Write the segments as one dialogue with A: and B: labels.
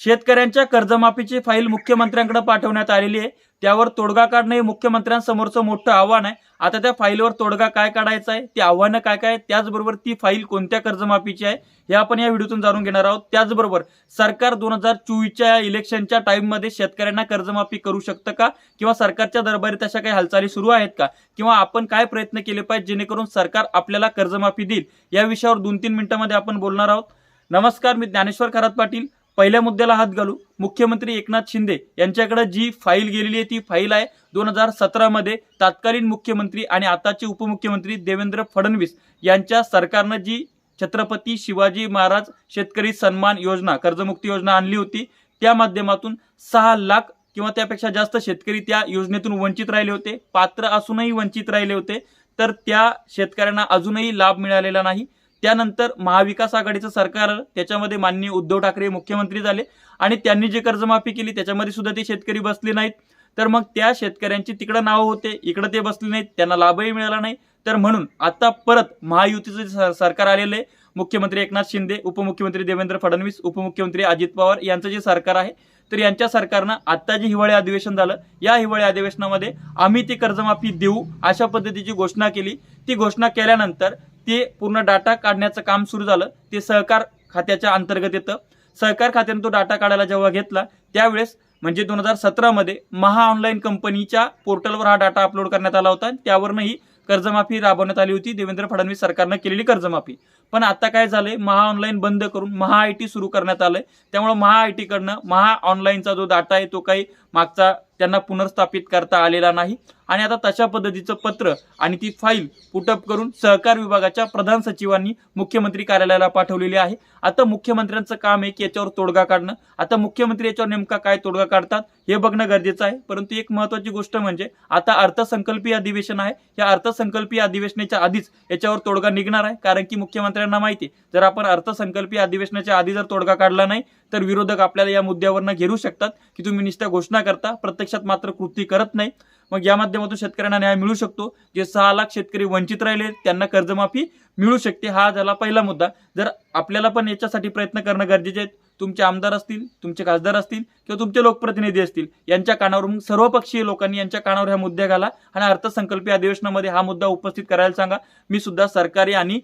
A: शेतकऱ्यांच्या कर्जमाफीची फाईल मुख्यमंत्र्यांकडे पाठवण्यात आलेली आहे. त्यावर तोडगा काढणं हे मुख्यमंत्र्यांसमोरचं मोठं आव्हान आहे. आता त्या फाईलवर तोडगा काय काढायचा आहे? ती आव्हानं काय काय त्याचबरोबर ती फाईल कोणत्या कर्जमाफीची आहे? हे आपण या व्हिडिओतून जाणून घेणार आहोत. त्याचबरोबर सरकार दोन हजार चोवीसच्या इलेक्शनच्या टाईममध्ये शेतकऱ्यांना कर्जमाफी करू शकतं का? किंवा सरकारच्या दरबारी तशा काही हालचाली सुरू आहेत का? किंवा आपण काय प्रयत्न केले पाहिजे जेणेकरून सरकार आपल्याला कर्जमाफी देईल? या विषयावर दोन तीन मिनिटांमध्ये आपण बोलणार आहोत. नमस्कार मी ज्ञानेश्वर खरात पाटील. पहिल्या मुद्द्याला हात घालू. मुख्यमंत्री एकनाथ शिंदे यांच्याकडे जी फाईल गेलेली आहे ती फाईल आहे दोन हजार सतरामध्ये. तत्कालीन मुख्यमंत्री आणि आताचे उपमुख्यमंत्री देवेंद्र फडणवीस यांच्या सरकारनं जी छत्रपती शिवाजी महाराज शेतकरी सन्मान योजना कर्जमुक्ती योजना आणली होती त्या माध्यमातून सहा लाख किंवा त्यापेक्षा जास्त शेतकरी त्या योजनेतून वंचित राहिले होते. पात्र असूनही वंचित राहिले होते. तर त्या शेतकऱ्यांना अजूनही लाभ मिळालेला नाही. त्यानंतर महाविकास आघाडीचं सरकार त्याच्यामध्ये माननीय उद्धव ठाकरे मुख्यमंत्री झाले आणि त्यांनी जी कर्जमाफी केली त्याच्यामध्ये सुद्धा ते शेतकरी बसले नाहीत. तर मग त्या शेतकऱ्यांची तिकडं नावं होते इकडं ते बसले नाहीत त्यांना लाभही मिळाला नाही. तर म्हणून आता परत महायुतीचं जे सरकार आलेलं आहे मुख्यमंत्री एकनाथ शिंदे उपमुख्यमंत्री देवेंद्र फडणवीस उपमुख्यमंत्री अजित पवार यांचं जे सरकार आहे तर यांच्या सरकारनं आता जे हिवाळी अधिवेशन झालं या हिवाळी अधिवेशनामध्ये आम्ही ती कर्जमाफी देऊ अशा पद्धतीची घोषणा केली. ती घोषणा केल्यानंतर ते पूर्ण डाटा काढण्याचं काम सुरू झालं. ते सहकार खात्याच्या अंतर्गत येतं. सहकार खात्याने तो डाटा काढायला जेव्हा घेतला त्यावेळेस म्हणजे दोन हजार सतरामध्ये महा ऑनलाईन कंपनीच्या पोर्टलवर हा डाटा अपलोड करण्यात आला होता. त्यावरनं ही कर्जमाफी राबवण्यात आली होती. देवेंद्र फडणवीस सरकारनं केलेली कर्जमाफी. पण आता काय झालंय? महा ऑनलाईन बंद करून महा आय टी सुरू करण्यात आलंय. त्यामुळे महा आय टीकडनं महा ऑनलाईनचा जो डाटा आहे तो काही मागचा त्यांना पुनर्स्थापित करता आलेला नाही. आणि आता तशा पद्धतीचं पत्र आणि ती फाईल पुटअप करून सहकार विभागाच्या प्रधान सचिवांनी मुख्यमंत्री कार्यालयाला पाठवलेली आहे. आता मुख्यमंत्र्यांचं काम आहे की याच्यावर तोडगा काढणं. आता मुख्यमंत्री याच्यावर नेमका काय तोडगा काढतात हे बघणं गरजेचं आहे. परंतु एक महत्वाची गोष्ट म्हणजे आता अर्थसंकल्पीय अधिवेशन आहे. या अर्थसंकल्पीय अधिवेशनाच्या आधीच याच्यावर तोडगा निघणार आहे. कारण की मुख्यमंत्र्यांना माहिती आहे, जर आपण अर्थसंकल्पीय अधिवेशनाच्या आधी जर तोडगा काढला नाही तर विरोधक आपल्याला या मुद्द्यावरनं घेरू शकतात की तुम्ही निष्ठा घोषणा करता प्रत्यक्षात मात्र कृती करत नाही. मग या माध्यमातून शेतकऱ्यांना न्याय मिळू शकतो. जे सहा लाख शेतकरी वंचित राहिले त्यांना कर्जमाफी मिळू शकते. हा झाला पहिला मुद्दा. जर आपल्याला पण याच्यासाठी प्रयत्न करणं गरजेचे आहेत तुमचे आमदार असतील तुमचे खासदार असतील किंवा तुमचे लोकप्रतिनिधी असतील यांच्या कानावर मग सर्वपक्षीय लोकांनी यांच्या कानावर ह्या मुद्दे घाला आणि अर्थसंकल्पीय अधिवेशनामध्ये हा मुद्दा उपस्थित करायला सांगा. मी सुद्धा सरकारी आणि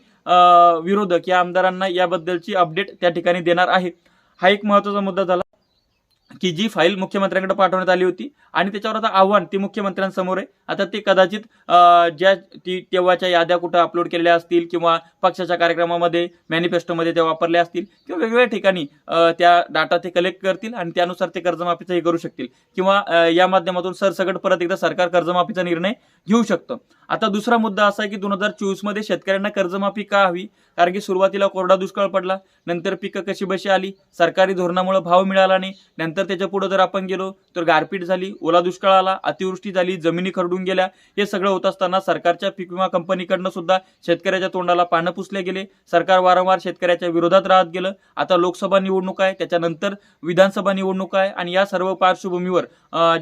A: विरोधक या आमदारांना याबद्दलची अपडेट त्या ठिकाणी देणार आहे. हा एक महत्त्वाचा मुद्दा झाला. की जी फाईल मुख्यमंत्र्यांकडे पाठवण्यात आली होती आणि त्याच्यावर आता आव्हान ती मुख्यमंत्र्यांसमोर आहे. आता ते कदाचित ज्या ती तेव्हाच्या याद्या कुठं अपलोड केलेल्या असतील किंवा पक्षाच्या कार्यक्रमामध्ये मॅनिफेस्टोमध्ये त्या वापरल्या असतील किंवा वेगवेगळ्या ठिकाणी त्या डाटा ते कलेक्ट करतील आणि त्यानुसार ते कर्जमाफीचं हे करू शकतील. किंवा या माध्यमातून सरसकट परत एकदा सरकार कर्जमाफीचा निर्णय घेऊ शकतं. आता दुसरा मुद्दा असा आहे की दोन हजार चोवीसमध्ये शेतकऱ्यांना कर्जमाफी का हवी? कारण की सुरुवातीला कोरडा दुष्काळ पडला नंतर पिकं कशी बशी आली सरकारी धोरणामुळे भाव मिळाला नाही नंतर त्याच्या पुढे जर आपण गेलो तर गारपीट झाली ओला दुष्काळ आला अतिवृष्टी झाली जमिनी खरडून गेल्या हे सगळं होत असताना सरकारच्या पीक विमा कंपनीकडनं सुद्धा शेतकऱ्याच्या तोंडाला पानं पुसले गेले. सरकार वारंवार शेतकऱ्याच्या विरोधात राहत गेलं. आता लोकसभा निवडणूक आहे त्याच्यानंतर विधानसभा निवडणूक आहे आणि या सर्व पार्श्वभूमीवर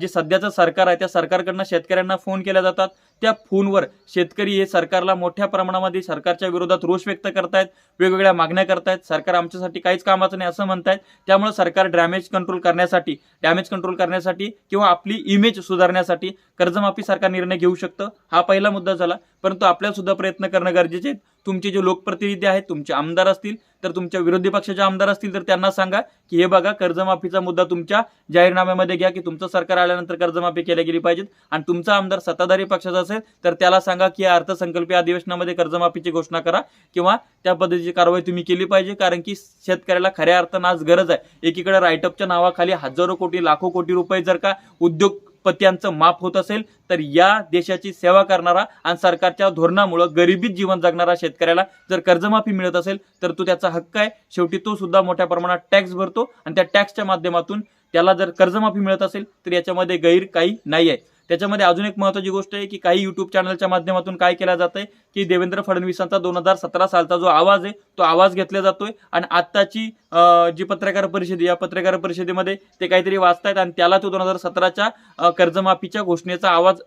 A: जे सध्याचं सरकार आहे त्या सरकारकडनं शेतकऱ्यांना फोन केल्या जातात. त्या फोनवर शेतकरी हे सरकारला मोठ्या प्रमाणामध्ये सरकारच्या विरोधात रोष व्यक्त करतायत वेगवेगळ्या मागण्या करतायत. सरकार आमच्यासाठी काहीच कामाचं नाही असं म्हणतायत. त्यामुळे सरकार डॅमेज कंट्रोल करण्यासाठी डॅमेज कंट्रोल करण्यासाठी किंवा आपली इमेज सुधारण्यासाठी कर्जमाफीसारखा निर्णय घेऊ शकतं? हा पहिला मुद्दा झाला. परंतु आपल्याला सुद्धा प्रयत्न करणं गरजेचे आहे. तुमचे जे लोकप्रतिनिधी आहेत तुमचे आमदार असतील तर तुमच्या विरोधी पक्षाचे आमदार असतील तर त्यांना सांगा की हे बघा कर्जमाफीचा मुद्दा तुमच्या जाहीरनाम्यामध्ये घ्या की तुमचं सरकार आल्यानंतर कर्जमाफी केल्या गेली पाहिजेत. आणि तुमचा आमदार सत्ताधारी पक्षाचा असेल तर त्याला सांगा की या अर्थसंकल्पीय अधिवेशनामध्ये कर्जमाफीची घोषणा करा किंवा त्या पद्धतीची कारवाई तुम्ही केली पाहिजे कारण की शेतकऱ्याला खऱ्या अर्थानं आज गरज आहे. एकीकडे रायटअपच्या नावाखाली हजारो कोटी लाखो कोटी रुपये जर का उद्योग पत्यांचं माफ होत असेल तर या देशाची सेवा करणारा आणि सरकारच्या धोरणामुळं गरिबीत जीवन जगणारा शेतकऱ्याला जर कर्जमाफी मिळत असेल तर तो त्याचा हक्क आहे. शेवटी तो सुद्धा मोठ्या प्रमाणात टॅक्स भरतो आणि त्या टॅक्सच्या माध्यमातून त्याला जर कर्जमाफी मिळत असेल तर याच्यामध्ये गैर काही नाही आहे त्याच्यामध्ये अजून एक महत्वाची गोष्ट आहे की काही युट्यूब चॅनलच्या माध्यमातून काय केलं जात आहे की देवेंद्र फडणवीसांचा दोन हजार सतरा सालचा जो आवाज आहे तो आवाज घेतला जातोय आणि आत्ताची जी पत्रकार परिषद या पत्रकार परिषदेमध्ये ते काहीतरी वाचतायत आणि त्याला तो दोन हजार सतराच्या कर्जमाफीच्या घोषणेचा आवाज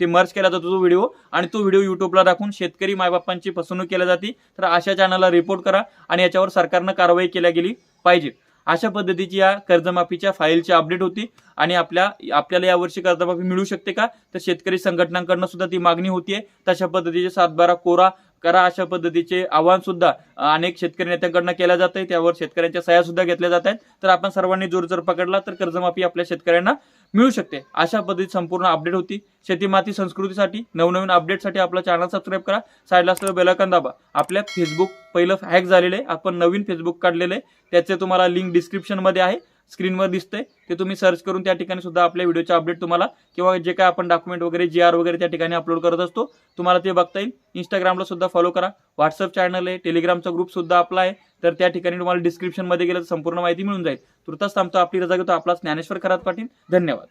A: ते मर्ज केला जातो तो व्हिडिओ आणि तो व्हिडिओ युट्यूबला दाखवून शेतकरी मायबापांची फसवणूक केली जाते. तर अशा चॅनलला रिपोर्ट करा आणि याच्यावर सरकारनं कारवाई केल्या गेली पाहिजे. अशा पद्धतीची या कर्जमाफीच्या फाईलची अपडेट होती आणि आपल्या आपल्याला यावर्षी कर्जमाफी मिळू शकते का? तर शेतकरी संघटनांकडनं सुद्धा ती मागणी होतीये. तशा पद्धतीचे सातबारा कोरा करा अशा पद्धतीचे आव्हान सुद्धा अनेक शेतकरी नेत्यांकडनं केल्या जात आहे त्यावर शेतकऱ्यांच्या सह्या सुद्धा घेतल्या जात आहेत. तर आपण सर्वांनी जोर जर पकडला तर कर्जमाफी आपल्या शेतकऱ्यांना मिळू शकते. अशा पद्धतीत संपूर्ण अपडेट होती. शेती माती संस्कृतीसाठी नवनवीन अपडेटसाठी आपला चॅनल सबस्क्राईब करा. साईडला असलेलं बेलायकन दाबा. आपल्या फेसबुक पहिलं हॅक झालेलं आहे. आपण नवीन फेसबुक काढलेलं आहे. त्याचे तुम्हाला लिंक डिस्क्रिप्शनमध्ये आहे. स्क्रीनवर दिसते ते तुम्ही सर्च करून त्या ठिकाणी सुद्धा आपल्या व्हिडिओचे अपडेट तुम्हाला किंवा जे काय आपण डॉक्युमेंट वगैरे जी आर वगैरे त्या ठिकाणी अपलोड करत असतो तुम्हाला ते बघता येईल. इंस्टाग्रामला सुद्धा फॉलो करा. व्हॉट्सअप चॅनल आहे. टेलिग्रामचा ग्रुप सुद्धा आपला आहे. तर त्या ठिकाणी तुम्हाला डिस्क्रिप्शनमध्ये गेलं तर संपूर्ण माहिती मिळून जाईल. तुर्तास थांबतो आपली रजा घेतो. आपला ज्ञानेश्वर खरात पाटील. धन्यवाद.